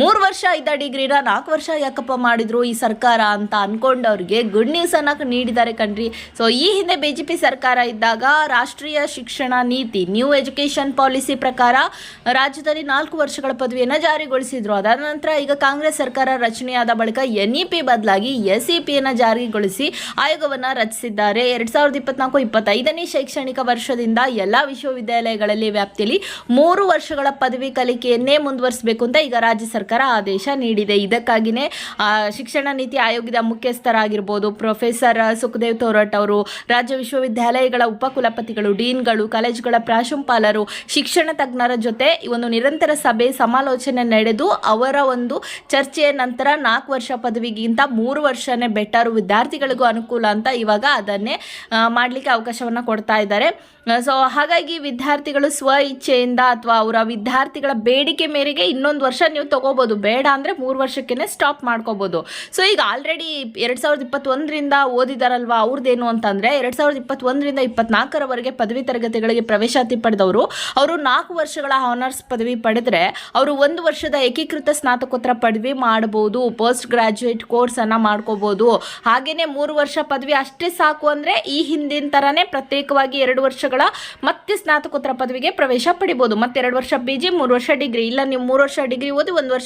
ಮೂರು ವರ್ಷ ಇದ್ದ ಡಿಗ್ರಿನ ನಾಲ್ಕು ವರ್ಷ ಯಾಕಪ್ಪ ಮಾಡಿದ್ರು ಈ ಸರ್ಕಾರ ಅಂತ ಅನ್ಕೊಂಡವ್ರಿಗೆ ಗುಡ್ ನ್ಯೂಸ್ ಅನ್ನ ನೀಡಿದ್ದಾರೆ ಕಣ್ರಿ. ಸೊ ಈ ಹಿಂದೆ ಬಿಜೆಪಿ ಸರ್ಕಾರ ಇದ್ದಾಗ ರಾಷ್ಟ್ರೀಯ ಶಿಕ್ಷಣ ನೀತಿ ನ್ಯೂ ಎಜುಕೇಶನ್ ಪಾಲಿಸಿ ಪ್ರಕಾರ ರಾಜ್ಯದಲ್ಲಿ ನಾಲ್ಕು ವರ್ಷಗಳ ಪದವಿಯನ್ನು ಜಾರಿಗೊಳಿಸಿದ್ರು. ಅದಾದ ನಂತರ ಈಗ ಕಾಂಗ್ರೆಸ್ ಸರ್ಕಾರ ರಚನೆಯಾದ ಬಳಿಕ ಎನ್ ಇ ಪಿ ಬದಲಾಗಿ ಎಸ್ ಇ ಪಿಯನ್ನು ಜಾರಿಗೊಳಿಸಿ ಆಯೋಗವನ್ನು ರಚಿಸಿದ್ದಾರೆ. ಎರಡ್ ಸಾವಿರದ ಇಪ್ಪತ್ನಾಲ್ಕು ಇಪ್ಪತ್ತೈದನೇ ಶೈಕ್ಷಣಿಕ ವರ್ಷದಿಂದ ಎಲ್ಲ ವಿಶ್ವವಿದ್ಯಾಲಯಗಳಲ್ಲಿ ವ್ಯಾಪ್ತಿಯಲ್ಲಿ ಮೂರು ವರ್ಷಗಳ ಪದವಿ ಕಲಿಕೆಯನ್ನೇ ಮುಂದುವರಿಸಬೇಕು ಅಂತ ಈಗ ರಾಜ್ಯ ಸರ್ಕಾರ ಆದೇಶ ನೀಡಿದೆ. ಇದಕ್ಕಾಗಿಯೇ ಶಿಕ್ಷಣ ನೀತಿ ಆಯೋಗದ ಮುಖ್ಯಸ್ಥರಾಗಿರ್ಬೋದು ಪ್ರೊಫೆಸರ್ ಸುಖದೇವ್ ತೋರಟ್ ಅವರು, ರಾಜ್ಯ ವಿಶ್ವವಿದ್ಯಾಲಯಗಳ ಉಪಕುಲಪತಿಗಳು, ಡೀನ್ಗಳು, ಕಾಲೇಜುಗಳ ಪ್ರಾಂಶುಪಾಲರು, ಶಿಕ್ಷಣ ತಜ್ಞರ ಜೊತೆ ಒಂದು ನಿರಂತರ ಸಭೆ ಸಮಾಲೋಚನೆ ನಡೆದು ಅವರ ಒಂದು ಚರ್ಚೆಯ ನಂತರ ನಾಲ್ಕು ವರ್ಷ ಪದವಿಗಿಂತ ಮೂರು ವರ್ಷನೇ ಬೆಟರ್ ವಿದ್ಯಾರ್ಥಿಗಳಿಗೂ ಅನುಕೂಲ ಅಂತ ಇವಾಗ ಅದನ್ನೇ ಮಾಡಲಿಕ್ಕೆ ಅವಕಾಶವನ್ನು ಕೊಡ್ತಾ ಇದ್ದಾರೆ. ಸೊ, ಹಾಗಾಗಿ ವಿದ್ಯಾರ್ಥಿಗಳು ಸ್ವ ಇಚ್ಛೆಯಿಂದ ಅಥವಾ ಅವರ ವಿದ್ಯಾರ್ಥಿಗಳ ಬೇಡಿಕೆ ಮೇರೆಗೆ ಇನ್ನೊಂದು ವರ್ಷ ನೀವು ತಗೋಬೋದು. ಬೇಡ ಅಂದರೆ ಮೂರು ವರ್ಷಕ್ಕೇ ಸ್ಟಾಪ್ ಮಾಡ್ಕೋಬೋದು. ಸೊ ಈಗ ಆಲ್ರೆಡಿ ಎರಡು ಸಾವಿರದ ಇಪ್ಪತ್ತೊಂದರಿಂದ ಓದಿದಾರಲ್ವಾ ಅವ್ರದ್ದೇನು ಅಂತಂದರೆ, ಎರಡು ಸಾವಿರದ ಇಪ್ಪತ್ತೊಂದರಿಂದ ಇಪ್ಪತ್ನಾಲ್ಕರವರೆಗೆ ಪದವಿ ತರಗತಿಗಳಿಗೆ ಪ್ರವೇಶಾತಿ ಪಡೆದವರು, ಅವರು ನಾಲ್ಕು ವರ್ಷಗಳ ಆನರ್ಸ್ ಪದವಿ ಪಡೆದರೆ, ಅವರು ಒಂದು ವರ್ಷದ ಏಕೀಕೃತ ಸ್ನಾತಕೋತ್ತರ ಪದವಿ ಮಾಡ್ಬೋದು ಪೋಸ್ಟ್ ಗ್ರಾಜ್ಯುಯೇಟ್ ಕೋರ್ಸನ್ನು ಮಾಡ್ಕೋಬೋದು. ಹಾಗೆಯೇ ಮೂರು ವರ್ಷ ಪದವಿ ಅಷ್ಟೇ ಸಾಕು ಅಂದರೆ, ಈ ಹಿಂದಿನ ಥರನೇ ಪ್ರತ್ಯೇಕವಾಗಿ ಎರಡು ವರ್ಷಗಳ ಮತ್ತೆ ಸ್ನಾತಕೋತ್ತರ ಪದವಿಗೆ ಪ್ರವೇಶ ಪಡಿಬೋದು. ಮತ್ತೆ ಎರಡು ವರ್ಷ ಪಿ ಜಿ ಮೂರು ವರ್ಷ ಡಿಗ್ರಿ ಇಲ್ಲ, ನೀವು ಮೂರು ವರ್ಷ ಡಿಗ್ರಿ ಓದಿ ಒಂದು ವರ್ಷ